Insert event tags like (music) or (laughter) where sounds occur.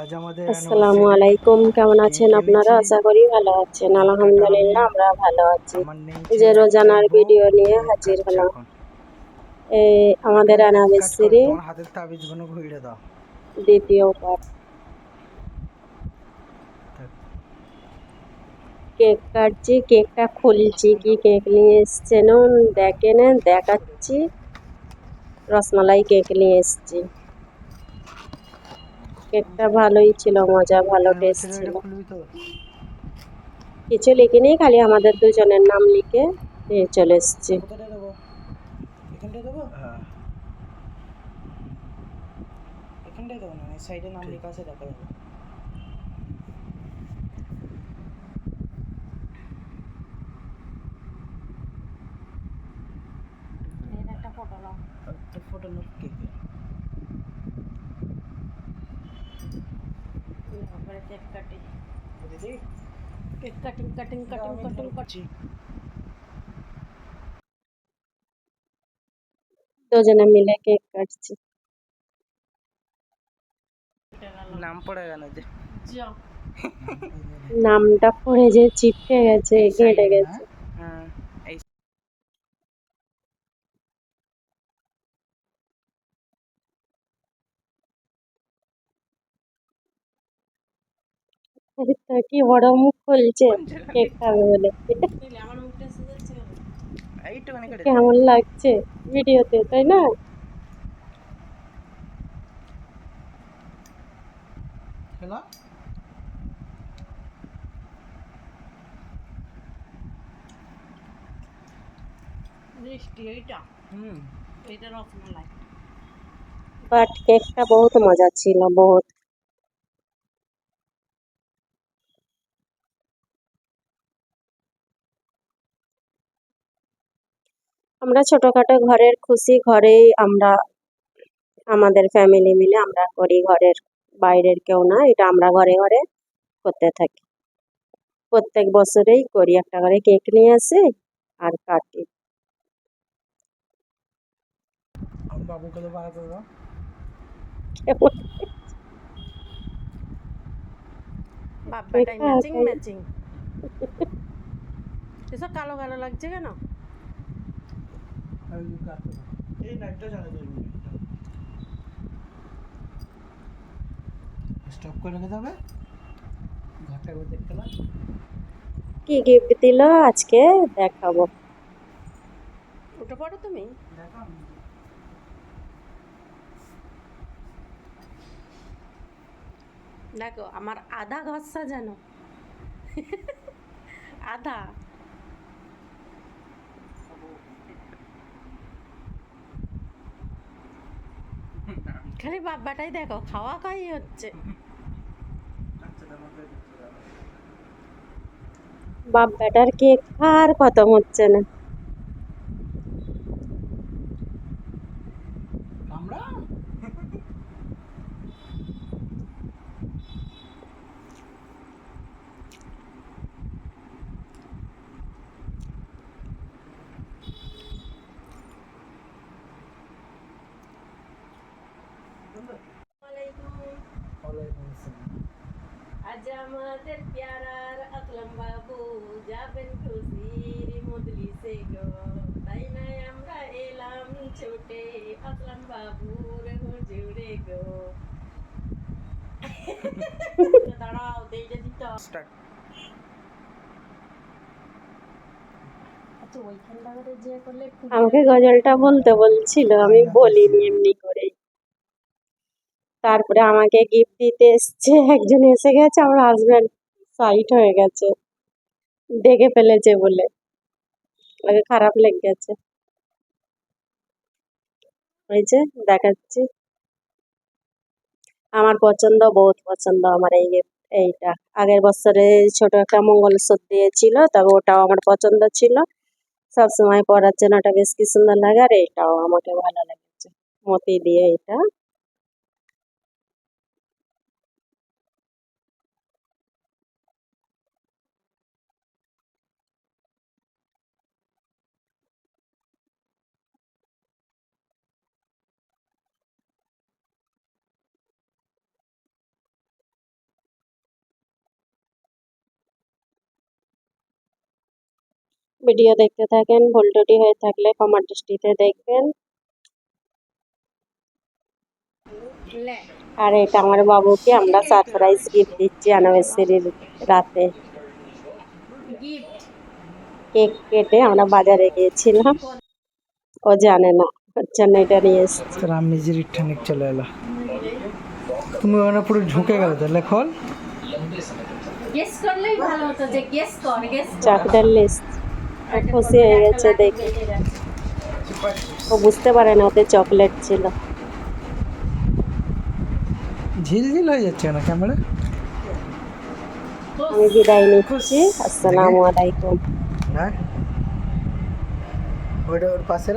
আজ আমাদের আসসালামু আলাইকুম কেমন আছেন আপনারা? আশা করি ভালো আছেন। আলহামদুলিল্লাহ আমরা ভালো আছি। যে রোজানার ভিডিও নিয়ে হাজির হলাম। এই আমাদের দাও। দ্বিতীয় পার্ট কেক কাটছি কেকটা খুলছি কি কেক নিয়ে এসছেন দেখেন দেখাচ্ছি। রসমালাই কেক নিয়ে এসছি। কেকটা ভালোই ছিল মজা ভালো টেস্ট Anniversary ছিল। কিছু লিখিনি খালি আমাদের দুজনের নাম লিখে চলে এসছি। কোথাটা দেবো? এখানটায় দেবো? হ্যাঁ এখানটায় দেবো না সাইডে নাম লেখা আছে দেখা যাবে একটা ফটো নাও একটা ফটো লোক কেকে কেক কাটি দিদি cake cutting cutting cutting cutting করছি দুজনে মিলে কেক কাটছি নাম পড়ে গেল যে নামটা পড়ে যে চিপকে গেছে এই কেটে side এ গেছে কি বড় মুখ খুলছে কেক খাবে বলে? কেমন লাগছে ভিডিওতে তাই না? খেলা? মিষ্টি এইটা? হুম। এইটা রসমালাই। বাট কেকটা বহুত মজা ছিল বহুত। আমরা ছোটখাটো ঘরের খুশি ঘরেই আমরা আমাদের ফ্যামিলি মিলে আমরা করি ঘরের বাইরের কেউ না এটা আমরা ঘরে ঘরে করতে থাকি। প্রত্যেক বছরেই করি একটা করে কেক নিয়ে আসি আর কাটি। ম্যাচিং ম্যাচিং এসব কালো কালো লাগছে কেন? এই লাইটটা জ্বালা যাবে স্টপ করে রেখে যাবে? ঘরটা করে দেখতে না কি গিফট দিল আজকে? দেখাবো। উঠে পড়ো তুমি। দেখো দেখো আমার আধা ঘর সাজানো। আধা। খালি বাব্বাটাই দেখো খাওয়া খাই হচ্ছে। বাব্বাটার বেটার কেক আর খতম হচ্ছে না। আমরা? আমাদের প্যারার আকলাম বাবু যাবেন খুশির গো। তাই নাই আমরা এলাম ছোটে আকলাম বাবুর হুজুরে গো। (laughs) দাঁড়াও দিতে। স্টার্ট আচ্ছা আমাকে গজলটা বলতে বলছিল আমি বলিনি এমনি করে। তারপরে আমাকে গিফট দিতে এসছে। একজন এসে গেছে, আমার হাজব্যান্ড সাইট হয়ে গেছে। দেখে ফেলেছে বলে। ওকে খারাপ লেগে গেছে। ওই যে দেখাচ্ছি। আমার পছন্দ, বহুত পছন্দ আমার এই এইটা। আগের বছরে ছোট একটা মঙ্গলসূত্র দিয়েছিল, তবে ওটাও আমার পছন্দ ছিল। সব সময় পরার জন্য ওটা বেশ কি সুন্দর লাগে, আর এইটাও আমাকে ভালো লেগেছে। মতি দিয়ে এটা ভিডিও দেখতে থাকেন ভুল ভুলটুটি হয়ে থাকলে ক্ষমা দৃষ্টিতে দেখবেন। আর এটা আমার বাবুকে আমরা সারপ্রাইজ গিফট দিচ্ছি অ্যানিভার্সারির রাতে। কেক কেটে আমরা বাজারে গিয়েছিলাম। ও জানে না ওর জন্য এটা নিয়ে এসেছি। তোর আমি যে চলে এলো। তুমি ওখানে পুরো ঝুঁকে গেলে তাহলে খোল। গেস করলেই ভালো হতো যে গেস কর গেস চকলেট লিস্ট খুশি হয়ে গেছে দেখে। ও বুঝতে পারে না ওতে চকলেট ছিল। ঝিলঝিল হয়ে যাচ্ছে না ক্যামেরা আমি বিদায় নিচ্ছি। আসসালামু আলাইকুম। হ্যাঁ? ওইটা ওর পাশে।